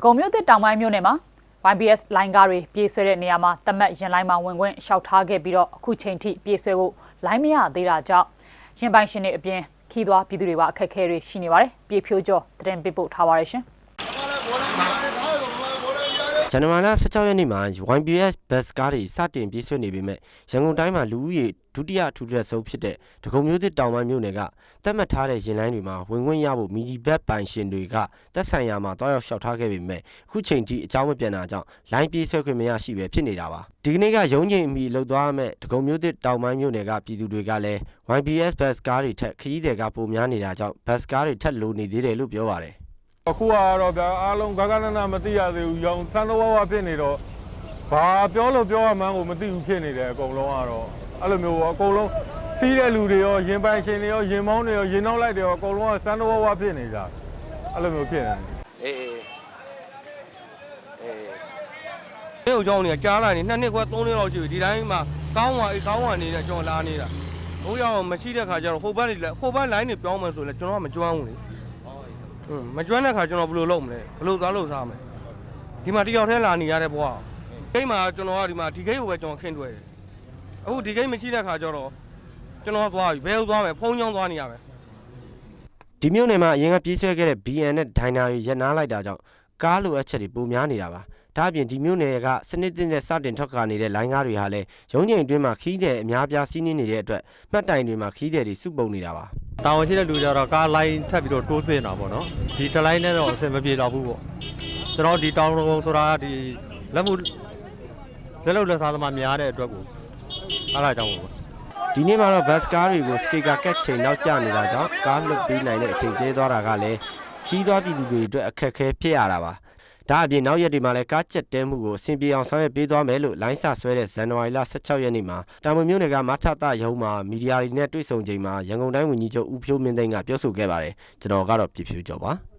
ဒဂုံမြို့သစ်တောင်ပိုင်းမြို့နယ်မှာ YBS လိုင်းကားတွေပြေးဆွဲတဲ့နေရာမှာတမတ်ရင်လိုင်းမှာဝင်ခွင့်ရှောက်ထားခဲ့ပြီးတော့အခုချိန်ထိပြေးဆွဲဖို့လိုင်းမရသေးတာကြောင့်ရင်ပိုင်ရှင်တွေအပြင်ခီးသွားပြည်သူတွေပါအခက်အခဲတွေရှိနေပါတယ်ပြေးဖြိုးကျော်တရင်ပေးပို့ထားပါတယ်ရှင် ဇန်နဝါရီလ16ရက်နေ့မှာ YBS bus ကားတွေစတင်ပြေးဆွဲနေပေမဲ့ရန်ကုန်တိုင်းမှာလူဦးရေဒုတိယအထူးထပ်ဆုံးဖြစ်တဲ့ဒဂုံမျိုးသစ်တောင်ပိုင်းမြို့နယ်ကတတ်မှတ်ထားတဲ့ရင်လိုင်းတွေမှာဝင်ခွင့်ရဖို့မီဒီဘက်ပိုင်ရှင်တွေကတက်ဆိုင်ရာမှာတွားရောက်လျှောက်ထားခဲ့ပေမဲ့အခုချိန်ထိအကြောင်းမပြန်တာကြောင့်လိုင်းပြေးဆွဲခွင့်မရရှိပဲဖြစ်နေတာပါဒီကနေ့ကရုံးချိန်အမီလှုပ်သွားရမဲ့ဒဂုံမျိုးသစ်တောင်ပိုင်းမြို့နယ်ကပြည်သူတွေကလည်း YBS bus ကားတွေထက်ခရီးသည်ကပိုများနေတာကြောင့် bus ကားတွေထက်လိုနေသေးတယ်လို့ပြောပါတယ် အခုကတော့ဗျာအားလုံးဂဂနနာမသိရသေးဘူးရောင်သန်းတော်ဝါဖြစ်နေတော့ဘာပြောလို့ပြောရမှန်းကိုမသိဘူးဖြစ်နေတယ်အကုန်လုံးကတော့အဲ့လိုမျိုးပေါ့အကုန်လုံးစီးတဲ့လူတွေရောရင်ပိုင်ရှင်တွေရောရင်မောင်းတွေရောရင်နောက်လိုက်တွေရောအကုန်လုံးကသန်းတော်ဝါဖြစ်နေကြအဲ့လိုမျိုးဖြစ်နေတယ်အေးအေးအေးဒီကိုကြောင်းနေကြားလာနေနှစ်နှစ်ခွဲသုံးနှစ်လောက်ရှိပြီဒီတိုင်းမှာကောင်းဝါအေးကောင်းဝါနေတဲ့ကျွန်တော်လာနေတာဘိုးရောက်မရှိတဲ့ခါကျတော့ဟိုဘက်တွေလည်းဟိုဘက် line တွေပြောင်းမယ်ဆိုလည်းကျွန်တော်ကမကျွမ်းဘူးလေဟွန်း မကျွမ်းတဲ့ခါကျွန်တော်ဘယ်လိုလုပ်မလဲဘယ်လိုသွားလို့စားမလဲဒီမှာတယောက်တည်းလာနေရတဲ့ဘွားဂိမ်းမှာကျွန်တော်ကဒီမှာဒီဂိမ်းကိုပဲကျွန်တော်ခင်းတွေ့တယ်အခုဒီဂိမ်းမရှိတဲ့ခါကျတော့ကျွန်တော်ကသွားပြီဘယ်လိုသွားမလဲဖုန်းချောင်းသွားနေရမယ်ဒီမြို့နယ်မှာအရင်ကပြေးဆွဲခဲ့တဲ့ BN နဲ့ Dyna တွေရပ်နားလိုက်တာကြောင့်ကားလိုအပ်ချက်တွေပိုများနေတာပါဒါအပြင်ဒီမြို့နယ်ကစနစ်တင်တဲ့စတင်ထွက်ခွာနေတဲ့လိုင်းကားတွေဟာလည်းရုံးချိန်အတွင်းမှာခီးတဲ့အများပြားစီးနှင်းနေတဲ့အတွက်မှတ်တိုင်တွေမှာခီးတဲ့တွေစုပုံနေတာပါ တာဝန်ရှိတဲ့လူကြတော့ကားလိုင်းထပ်ပြီးတော့တိုးသင့်တာပေါ့နော်ဒီတလိုင်းနဲ့တော့အဆင်မပြေတော့ဘူးပေါ့ကျွန်တော်ဒီတောင်ကုန်းဆိုတာဒီလက်မှုလက်လုံလက်စားသမားများတဲ့အတွက်ကိုအားလာကြောင်းပေါ့ဒီနေ့မှာတော့ bus ကားတွေကို sticker ကတ်ချိန်နောက်ကျနေတာကြောင့်ကားလွတ်ပေးနိုင်တဲ့အချိန်ကျဲသွားတာကလည်းခီးသွားပြည်သူတွေအတွက်အခက်အခဲဖြစ်ရတာပါ ဒါအပြင်နောက်ရက်တွေမှာလည်းကားကျက်တဲမှုကိုအဆင်ပြေအောင်ဆောင်ရွက်ပေးသွားမယ်လို့လိုင်းစာဆွဲတဲ့ဇန်နဝါရီလ16ရက်နေ့မှာတာမွေမြို့နယ်ကမထတရုံးမှာမီဒီယာတွေနဲ့တွေ့ဆုံချိန်မှာရန်ကုန်တိုင်းဝန်ကြီးချုပ်ဦးဖြိုးမင်းသိန်းကပြောဆိုခဲ့ပါတယ်ကျွန်တော်ကတော့ပြည့်ဖြူကျော်ပါ